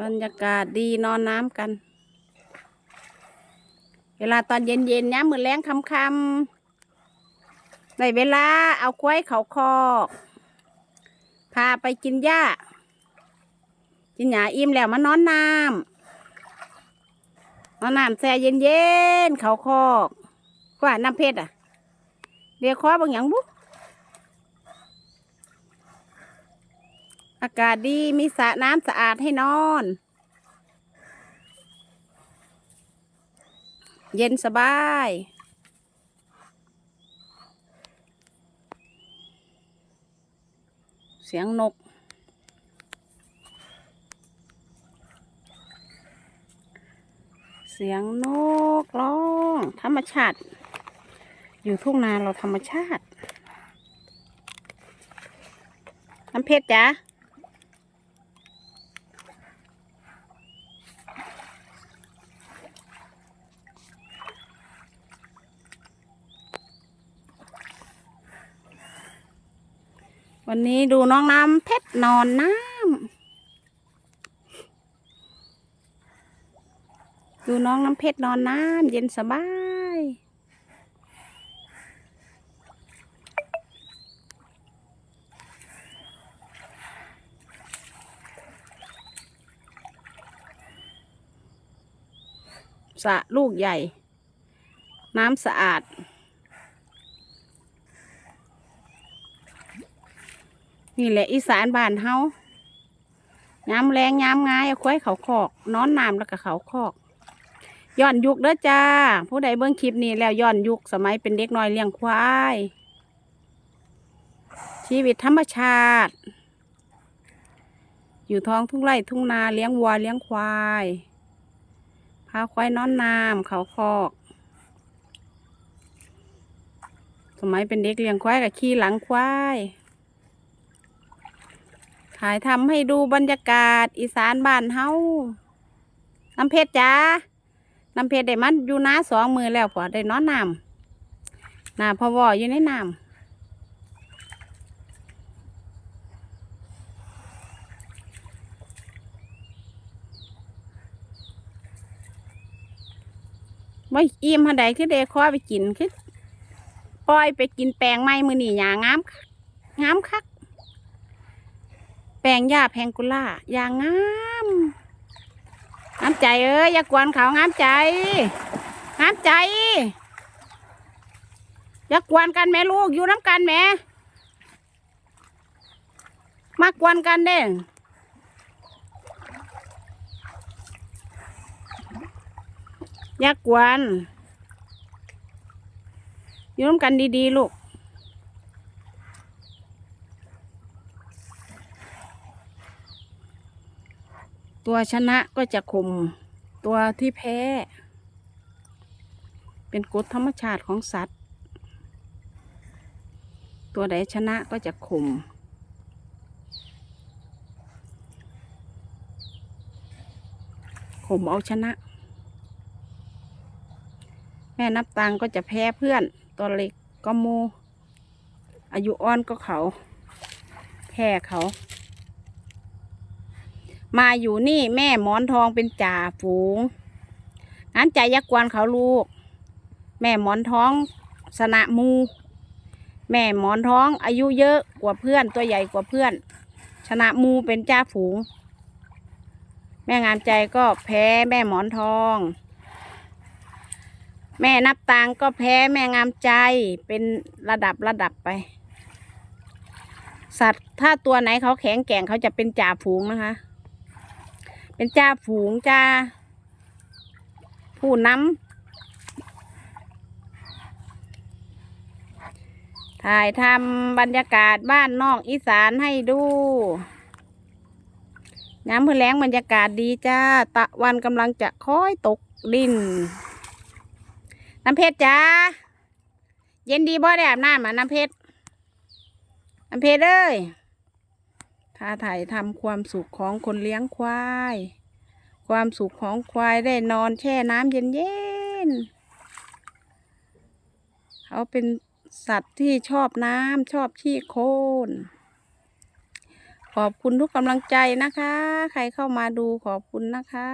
บรรยากาศดีนอนน้ำกัน เวลาตอนเย็นๆย้ำมือแรงคำคำๆได้เวลาเอาควายเขาคอกพาไปกินหญ้า กินหญ้าอิ่มแล้วมานอนน้ำนอนน้ำแช่เย็นๆเขาคอกกว่าน้ำเพชรอะเรียกคอบางอย่างบุ๊ อากาศดีมีสระน้ำสะอาดให้นอน เย็นสบาย เสียงนก เสียงนกร้อง ธรรมชาติ อยู่ทุ่งนาเราธรรมชาติน้ำเพชรจ้ะ วันนี้ดูน้องน้ำเพชรนอนน้ำดูน้องน้ำเพชรนอนน้ำเย็นสบาย สะลูกใหญ่ น้ำสะอาด นี่แหละอีสานบ้านเฮาย้ำแรงย้ำงายเอาควายเขาคอก นอนน้ำแล้วก็เขาคอกย้อนยุคเด้อจ้า ผู้ใดเบิ่งคลิปนี้แล้วย้อนยุคสมัยเป็นเด็กน้อยเลี้ยงควาย ชีวิตธรรมชาติ อยู่ท้องทุ่งไร่ทุ่งนาเลี้ยงวัวเลี้ยงควายพาควายนอนน้ำเขาคอก สมัยเป็นเด็กเลี้ยงควายกับขี่หลังควาย ถ่ายทำให้ดูบรรยากาศ อีสานบ้านเฮาน้ำเพชรจ้าน้ำเพชรได้มันอยู่น้าสองมือแล้วพอได้นอนน้ำน้ำพอวออยู่ในน้ำว่าอิ่มหันใดคือเดคอไปกินคือปล่อยไปกินแปลงไม้มือนี่หยางามคักงามคัก แปลงหญ้าแพงกุล่าอย่างงามงามใจเอ้ยอย่ากวนเขางามใจงามใจ อย่ากวนกันแม่ลูกอยู่น้ำกันแม่มากวนกันเด้อย่ากวนอยู่น้ำกันดีๆลูก ตัวชนะก็จะข่มตัวที่แพ้ เป็นกฎธรรมชาติของสัตว์ ตัวใดชนะก็จะข่มข่มเอาชนะ แม่นับตังก็จะแพ้เพื่อน ตัวเล็กก็โมอายุอ่อนก็เขา แพ้เขา มาอยู่นี่แม่หมอนทองเป็นจ่าฝูงงั้นใจยักกวนเขาลูก แม่หมอนทองสนะมู แม่หมอนท้องอายุเยอะกว่าเพื่อนตัวใหญ่กว่าเพื่อน ชนะมูเป็นจ่าฝูง แม่งามใจก็แพ้แม่หมอนทอง แม่นับตังก็แพ้แม่งามใจเป็นระดับระดับไป สัตว์ถ้าตัวไหนเขาแข็งแกร่งเขาจะเป็นจ่าฝูงนะคะ เป็นจ่าฝูงจ่าผู้นำถ่ายทำบรรยากาศบ้านนอกอีสานให้ดูน้ำพื้นแล้งบรรยากาศดีจ้า ตะวันกำลังจะค่อยตกดิน น้ำเพชรจ้า เย็นดีบ่ได้อาบน้ำอะน้ำเพชรน้ำเพชรเอ้ย ถ้าถ่ายทำความสุขของคนเลี้ยงควาย ความสุขของควายได้นอนแช่น้ำเย็นๆเขาเป็นสัตว์ที่ชอบน้ำชอบขี้โคลนขอบคุณทุกกำลังใจนะคะ ใครเข้ามาดูขอบคุณนะคะ